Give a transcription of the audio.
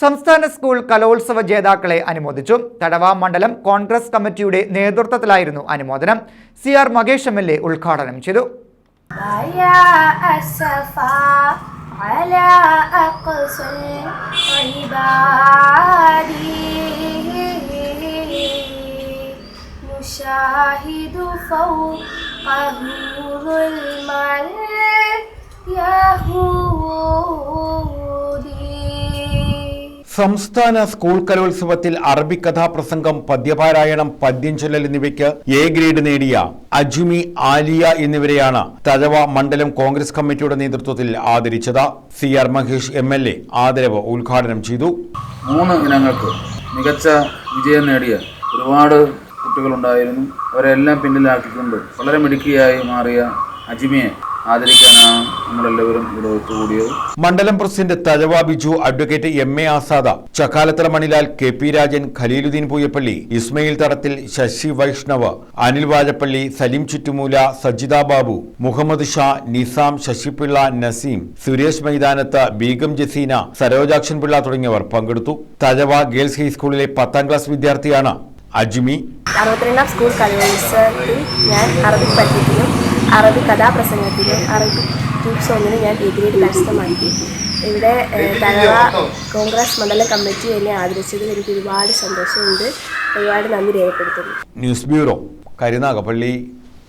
സംസ്ഥാന സ്കൂൾ കലോത്സവ ജേതാക്കളെ അനുമോദിച്ചു തടവ മണ്ഡലം കോൺഗ്രസ് കമ്മിറ്റിയുടെ നേതൃത്വത്തിലായിരുന്നു അനുമോദനം C R Mahesh M L A ഉദ്ഘാടനം ചെയ്തു ويا أسفا على أقصى العباد نشاهد فوقه ظلم اليهود സംസ്ഥാന സ്കൂൾ കലോത്സവത്തിൽ അറബി കഥാപ്രസംഗം പദ്യപാരായണം പദ്യം ചൊല്ലൽ എന്നിവയ്ക്ക് എ ഗ്രേഡ് നേടിയ അജുമി ആലിയ എന്നിവരെയാണ് തഴവ മണ്ഡലം കോൺഗ്രസ് കമ്മിറ്റിയുടെ നേതൃത്വത്തിൽ ആദരിച്ചത്. C R Mahesh M L A ആദരവ് ഉദ്ഘാടനം ചെയ്തു. മൂന്ന് ഇനങ്ങൾക്ക് മികച്ച വിജയം നേടിയ ഒരുപാട് കുട്ടികളുണ്ടായിരുന്നു. അവരെല്ലാം പിന്നിലാക്കിക്കൊണ്ട് വളരെ മിടുക്കിയായി മാറിയ അജിമയെ ആദരിക്കാനാണ് നമ്മളെല്ലാവരും ഇവിടെ ഒത്തുകൂടിയത്. മണ്ഡലം president തജവ Biju advocate M A Asad Chakkalathara Manilal K P Rajan Khaleeluddin Pooyappally Ismail Thadathil Sasi Vaishnav Anil Vazhappally Saleem Chuttumoola Sajitha Babu Muhammad Shah Nizam Sasipillai Naseem Suresh മൈതാനത്ത് ബീഗം ജസീന സരോജാക്ഷൻ പിള്ള തുടങ്ങിയവർ പങ്കെടുത്തു. തജവ ഗേൾസ് ഹൈസ്കൂളിലെ പത്താം ക്ലാസ് വിദ്യാർത്ഥിയാണ് അജ്മി. അറുപത്തിരണ്ടാം സ്കൂൾ കലോത്സവത്തിൽ ഞാൻ അറബിക് പഠിപ്പിക്കും അറബി കഥാപ്രസംഗത്തിലും അറബി ട്യൂബ് സോങ്ങിന് ഞാൻ ഡിഗ്രി ഗ്രേഡ് കരസ്ഥമാക്കി. ഇവിടെ തലവ തഴവ കോൺഗ്രസ് മണ്ഡലം കമ്മിറ്റി എന്നെ ആദരിച്ചതിൽ എനിക്ക് ഒരുപാട് സന്തോഷമുണ്ട്. ഒരുപാട് നന്ദി രേഖപ്പെടുത്തുന്നു. News bureau Karunagappally.